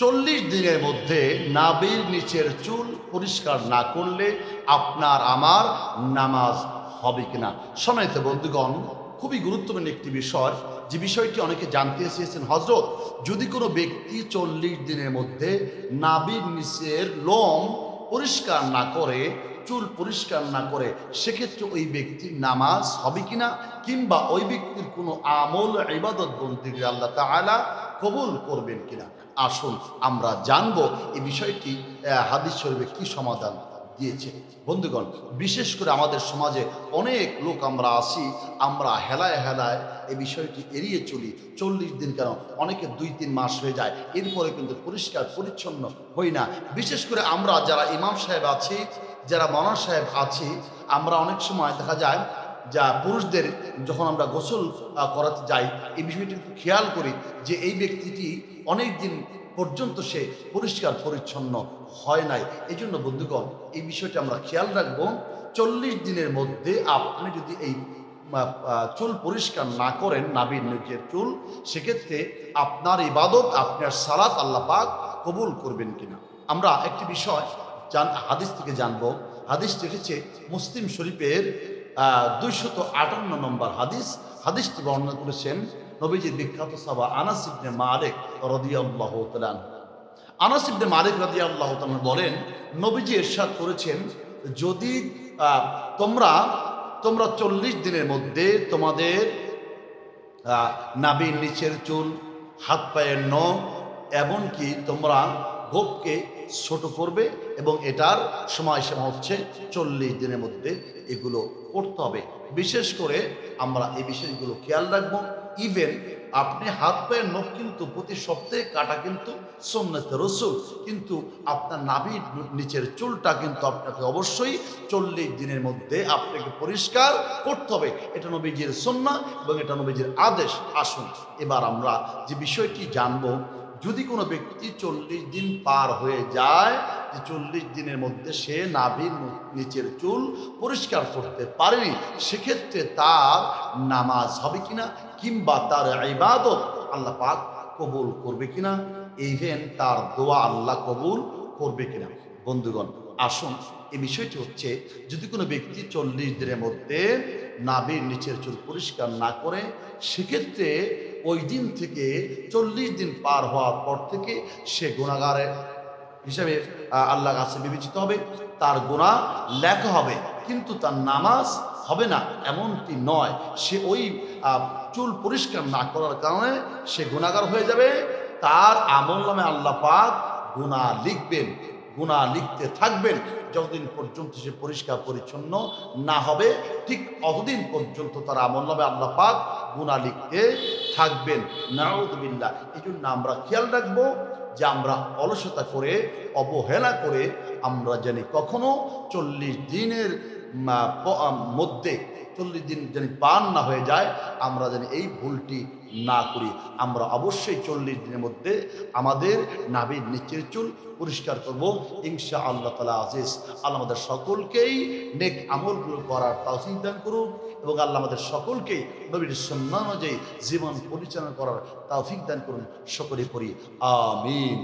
চল্লিশ দিনের মধ্যে নাবির নিচের চুল পরিষ্কার না করলে আপনার আমার নামাজ হবে কিনা? শোনাইতে বন্ধুগণ, খুবই গুরুত্বপূর্ণ একটি বিষয়। যে বিষয়টি অনেকে জানতে চেয়েছেন হজরত যদি কোনো ব্যক্তি চল্লিশ দিনের মধ্যে নাবির নিচের লোম পরিষ্কার না করে, চুল পরিষ্কার না করে, সেক্ষেত্রে ওই ব্যক্তির নামাজ হবে কিনা? কিংবা ওই ব্যক্তির কোনো আমল, ইবাদত বন্দির আল্লাহ তাআলা কবুল করবেন কিনা? আসুন, আমরা জানব এই বিষয়টি হাদিস শরীফে কি সমাধান দিয়েছে। বন্ধুগণ, বিশেষ করে আমাদের সমাজে অনেক লোক আমরা আসি, আমরা হেলায় হেলায় এই বিষয়টি এড়িয়ে চলি। চল্লিশ দিন কেন? অনেকে দুই তিন মাস হয়ে যায়, এরপরে কিন্তু পরিষ্কার, পরিচ্ছন্ন হই না। বিশেষ করে আমরা যারা ইমাম সাহেব আছি, যারা মনার সাহেব আছি, আমরা অনেক সময় দেখা যায় যা পুরুষদের যখন আমরা গোসল করাতে যাই, এই বিষয়টি খেয়াল করি যে এই ব্যক্তিটি অনেক দিন পর্যন্ত সে পরিষ্কার, পরিচ্ছন্ন হয় নাই। এই জন্য বন্ধুগণ, এই বিষয়টি আমরা খেয়াল রাখব। চল্লিশ দিনের মধ্যে আপনি যদি এই চুল পরিষ্কার না করেন, নাবির নিজের চুল, সেক্ষেত্রে আপনার ইবাদত, আপনার সালাত আল্লাহ পাক কবুল করবেন কিনা। আমরা একটি বিষয় জান, হাদিস থেকে জানব। হাদিস লিখেছে মুসলিম শরীফের দুইশত আটান্ন নম্বর হাদিস। হাদিসটি বর্ণনা করেছেন নবীজির বিখ্যাত সাবা আনাস ইবনে মালিক রাদিয়াল্লাহু তাআলা আনাস ইবনে মালিক রাদিয়াল্লাহু তাআলা বলেন, নবীজি ইরশাদ করেছেন, যদি তোমরা তোমরা চল্লিশ দিনের মধ্যে তোমাদের নাবির নিচের চুল, হাত পায়ের নখ, এমনকি তোমরা গোপকে ছোট করবে এবং এটার সময়সীমা হচ্ছে চল্লিশ দিনের মধ্যে এগুলো করতে হবে। বিশেষ করে আমরা এই বিষয়গুলো খেয়াল রাখব। ইভেন আপনি হাত পায়ের নখ কিন্তু প্রতি সপ্তাহে কাটা কিন্তু সোমনাথ রসুল। কিন্তু আপনার নাভির নিচের চুলটা কিন্তু আপনাকে অবশ্যই চল্লিশ দিনের মধ্যে আপনাকে পরিষ্কার করতে হবে। এটা নবীজির সন্না এবং এটা নবীজির আদেশ। আসুন, এবার আমরা যে বিষয়টি জানব যদি কোনো ব্যক্তি চল্লিশ দিন পার হয়ে যায়, যে চল্লিশ দিনের মধ্যে সে নাভির নিচের চুল পরিষ্কার করতে পারেনি, সেক্ষেত্রে তার নামাজ হবে কিনা কিংবা তার ইবাদত আল্লাহ পাক কবুল করবে কিনা? ইভেন তার দোয়া আল্লাহ কবুল করবে কিনা? বন্ধুগণ, আসুন, এই বিষয়টি হচ্ছে যদি কোনো ব্যক্তি চল্লিশ দিনের মধ্যে নাভির নিচের চুল পরিষ্কার না করে, সেক্ষেত্রে ওই দিন থেকে চল্লিশ দিন পার হওয়ার পর থেকে সে গুণাগারে হিসাবে আল্লাহ কাছে বিবেচিত হবে। তার গুণা লেখা হবে, কিন্তু তার নামাজ হবে না, এমনটি নয়। সে ওই চুল পরিষ্কার না করার কারণে সে গুণাগার হয়ে যাবে। তার আমল নামে আল্লাহ পাক গুণা লিখবেন। গুণা লিখতে থাকবেন, যতদিন পর্যন্ত সে পরিষ্কার পরিচ্ছন্ন না হবে, ঠিক অতদিন পর্যন্ত তার আমল নামে আল্লাহ পাক গুণা লিখতে থাকবেন। নাউদ্দিল্লা এই জন্য আমরা খেয়াল রাখব যে আমরা অলসতা করে, অবহেলা করে আমরা জানি কখনো চল্লিশ দিনের মধ্যে চল্লিশ দিন যেন পান না হয়ে যায়, আমরা যেন এই ভুলটি না করি। আমরা অবশ্যই চল্লিশ দিনের মধ্যে আমাদের নাভির নিচের চুল পরিষ্কার করব। ইনশা আল্লাহ তালা আজিজ। আল্লাহ আমাদের সকলকেই নেক আমলগুলো করার তৌফিক দান করুন এবং আল্লাহ আমাদের সকলকেই নবীর সন্না অনুযায়ী জীবন পরিচালনা করার তৌফিক দান করুন। সকলে করি আমিন।